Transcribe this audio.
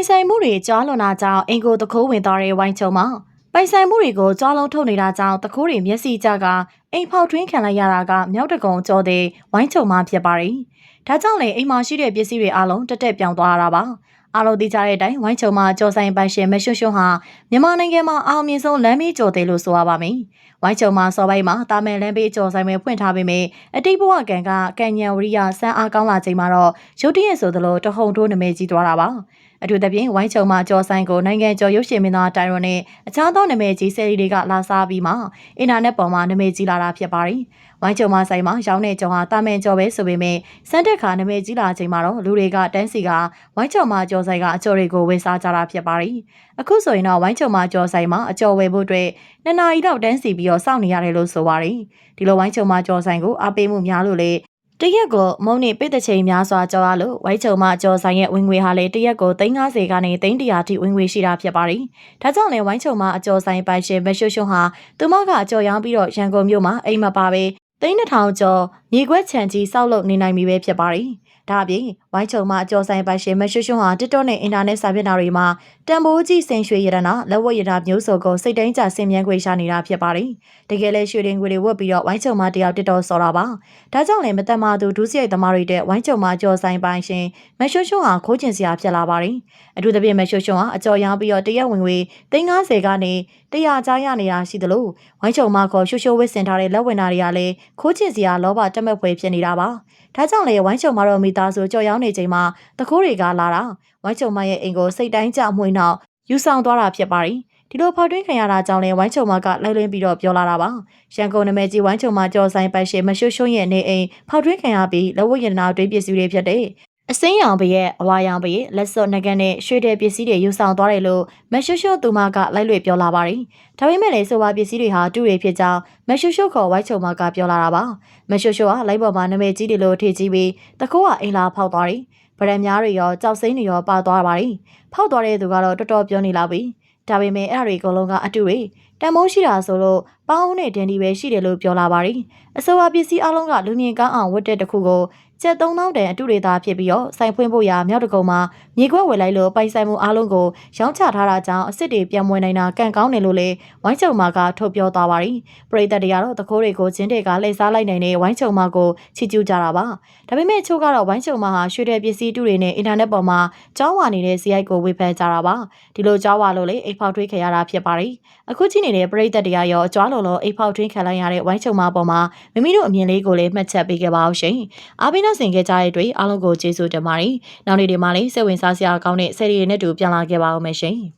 ပိုင်ဆိုင်မှုတွေကြားလွန်တာကြောင့်အင်ကိုတခိုးဝင်သွားတဲ့ဝိုင်းချုံမှာပိုင်ဆိုင်မှုတွေကိုကြားလုံးထုတ်နေတာကြောင့်တခိုးတွေမျက်စိကြကအိမ်ဖောက်ထွင်းခံလိုက်ရတာကမြောက်တကုံကြောတဲ့ဝိုင်းချုံမှာဖြစ်ပါတယ်။ဒါကြောင့်လေအိမ်မှာရှိတဲ့ပစ္စည်းတွေအလုံးတက်တက်ပြောင်းသွားရတာပါ။အားလုံးသိကြတဲ့အတိုင်းဝိုင်းချုံမှာကြော်ဆိုင်ပိုင်ရှင်မရွှွှွှွဟာမြန်မာနိုင်ငံမှာအောင်မြင်ဆုံးလမ်းမေးကြော်တယ်လို့ဆိုရပါမယ်။ ဝိုင်းချုံမှာစော်ပိုင်းမှာတာမယ်လမ်းဘေးကြော်ဆိုင်ပဲဖွင့်ထားပေမဲ့အတိတ်ဘဝကံကကံညံဝရိယစမ်းအားကောင်းလာချိန်မှာတော့ရုတ်တရက်ဆိုသလိုတဟုန်ထိုးနမဲကြီးသွားတာပါ။အထူးသဖြင့်ဝိုင်းချုံမှာကြော်ဆိုင်ကိုနိုင်ငံကျော်ရုပ်ရှင်မင်းသားတိုင်ရွန်နဲ့အခြားသောနမဲကြီးဆယ်လီတွေကလာစားပြီးမှအင်တာနက်ပေါ်မှာနမဲကြီးလာတာဖြစ်ပါတယ်။ဝိုင်းချုံမှာဆိုင်မှာရောင်းတဲ့ကြော်ဟာတာမယ်ကြော်ပဲဆိုပေမဲ့စမ်းတက်ခါနမဲကြီးလာချိန်မှာတော့လူတွေကတန်းစီကဝိုင်းချုံမှာကြော်ဆိုင်ကအကျော်တွေကိုဝယ်စားကြတာဖြစ်ပါတယ်။အခုဆိုရင်တော့ဝိုင်းချုံမှာကြော်ဆိုင်မှာအကျော်ဝယ်ဖို့အတွက်နှစ်နာရီလောက်တန်းစီပြီးတော့စောင့်နေရတယ်လို့ဆိုပါတယ်။ဒီလိုဝိုင်းချုံမှာကြော်ဆိုင်ကိုအားပေးမှုများလို့လေတရက်ကိုမုံနေပိတ်တဲ့ချိန်များစွာကြော်ရလို့ဝိုင်းချုံမကြော်ဆိုင်ရဲ့ဝင်ငွေဟာလေတရက်ကို350ကနေ300ထိဝင်ငွေရှိတာဖြစ်ပါတယ်။ဒါကြောင့်လေဝိုင်းချုံမအကျော်ဆိုင်ပိုင်ရှင်မရွှွှွှွဟာသူမကအကျော်ရောင်းပြီးတော့ရန်ကုန်မြို့မှာအိမ်မပါပဲ3000ကျော်မြေခွက်ချန်ကြီးစောက်လုပ်နေနိုင်ပြီပဲဖြစ်ပါတယ်။ ဒါအပြင်ဝိုင်းချုံမအကျော်ဆိုင်ပိုင်ရှင်မရွှွှွှဟာ TikTok နဲ့ Internet စာမျက်နှာတွေမှာတန်ဖိုးကြီးစင်ရွှေရတနာလက်ဝတ်ရတနာမျိုးစုံကိုစိတ်တိုင်းကြဆင်မြန်းခွေရှာနေတာဖြစ်ပါတယ်။တကယ်လဲရွှေရင်ခွေတွေဝတ်ပြီးတော့ဝိုင်းချုံမတယောက် TikTok ဆော်တာပါ။ဒါကြောင့်လည်းမတတ်မှသူဒုစရိုက်သမားတွေတဲ့ဝိုင်းချုံမကြော်ဆိုင်ပိုင်ရှင်မရွှွှွှဟာခိုးကျင်စရာဖြစ်လာပါတယ်။အထူးသဖြင့်မရွှွှွှဟာအကျော်ရောင်းပြီးတော့တရက်ဝင်ငွေ350ကနေ 100ကြားရနေတာရှိသလိုဝိုင်းချုံမခေါ်ရွှွှွှွဝစ်စင်ထားတဲ့လက်ဝင်နာတွေကလည်းခိုးကျင်စရာလောဘတက်မဲ့ဖွယ်ဖြစ်နေတာပါ။ဒါကြောင့်လေဝိုင်းချုံမတော်မိသားစုကြော်ရောင်းနေချိန်မှာတခိုးတွေကလာတာဝိုင်းချုံမရဲ့အိမ်ကိုစိတ်တိုင်းကြမှွေနောက်ယူဆောင်သွားတာဖြစ်ပါတယ်ဒီလိုဖောက်ထွင်းခံရတာကြောင့်လဲဝိုင်းချုံမကလိုက်လင်းပြီးတော့ပြောလာတာပါရန်ကုန်နမဲကြီးဝိုင်းချုံမကြော်ဆိုင်ပိုက်ရှင်မရွှွှွှွရဲ့နေအိမ်ဖောက်ထွင်းခံရပြီးလဝရနာတွင်းပစ္စည်းတွေဖြစ်တဲ့ အစင်းရောင်ပရဲ့အဝါရောင်ပရဲ့လက်စော့နှကန်နဲ့ရွှေတဲ့ပစ္စည်းတွေယူဆောင်သွားတယ်လို့မရွှွှွှွသူမကလိုက်လွေပြောလာပါတယ်။ဒါပေမဲ့လည်းဆိုပါပစ္စည်းတွေဟာတူတွေဖြစ်ကြောင်းမရွှွှွှွခေါ်ဝိုက်ချုံမကပြောလာတာပါ။မရွှွှွှွကလိုက်ပေါ်မှာနမဲကြီးတွေလို့ထည့်ကြည့်ပြီးတခိုးကအိမ်လာဖောက်သွားတယ်။ဗရန်များတွေရောကြောက်စိမ့်တွေရောပါသွားပါတယ်။ဖောက်သွားတဲ့သူကတော့တော်တော်ပြောနေလာပြီ။ဒါပေမဲ့အဲ့ဒါတွေအကုန်လုံးကအတူတွေတန်မိုးရှိတာဆိုလို့ပေါင်းနဲ့ဒန်ဒီပဲရှိတယ်လို့ပြောလာပါတယ်။အဆိုပါပစ္စည်းအလုံးကလူမြင်ကောင်းအောင်ဝတ်တဲ့တစ်ခုကို ကျက်3000တန်အတူတွေသားဖြစ်ပြီးတော့စိုင်ဖွင့်ဖို့ရာမြောက်တကုံမှာမြေခွက်ဝယ်လိုက်လို့ပိုင်ဆိုင်မှုအလုံးကိုရောင်းချထားတာကြောင့်အစ်စ်တွေပြန်မွေနိုင်တာကန့်ကောင်းတယ်လို့လေဝိုင်းချုံမာကထုတ်ပြောသွားပါတယ်။ပရိသတ်တွေကတော့တကိုးတွေကိုချင်းတွေကလှည့်စားလိုက်နိုင်တဲ့ဝိုင်းချုံမာကိုချီကျူးကြတာပါ။ဒါပေမဲ့ချို့ကတော့ဝိုင်းချုံမာဟာရွှေတဲ့ပစ္စည်းတူတွေနဲ့အင်တာနက်ပေါ်မှာကြောင်းဝါနေတဲ့ဇီအိုက်ကိုဝေဖန်ကြတာပါ။ဒီလိုကြောင်းဝါလို့လေအိတ်ဖောက်ထွေးခဲ့ရတာဖြစ်ပါတယ်။အခုကြည့်နေတဲ့ပရိသတ်တွေကရောအကြွားလုံးလုံးအိတ်ဖောက်ထွင်းခံလိုက်ရတဲ့ဝိုင်းချုံမာပေါ်မှာမိမိတို့အမြင်လေးကိုလည်းမှတ်ချက်ပေးခဲ့ပါအောင်ရှင်။အားပေးနှဆင်ခဲ့ကြတဲ့အတွက်အားလုံးကိုကျေးဇူးတင်ပါတယ်။နောက်နေ့ဒီမှာလည်းစိတ်ဝင်စားစရာကောင်းတဲ့ဆယ်ရီတွေနဲ့တူပြန်လာခဲ့ပါဦးမယ်ရှင်။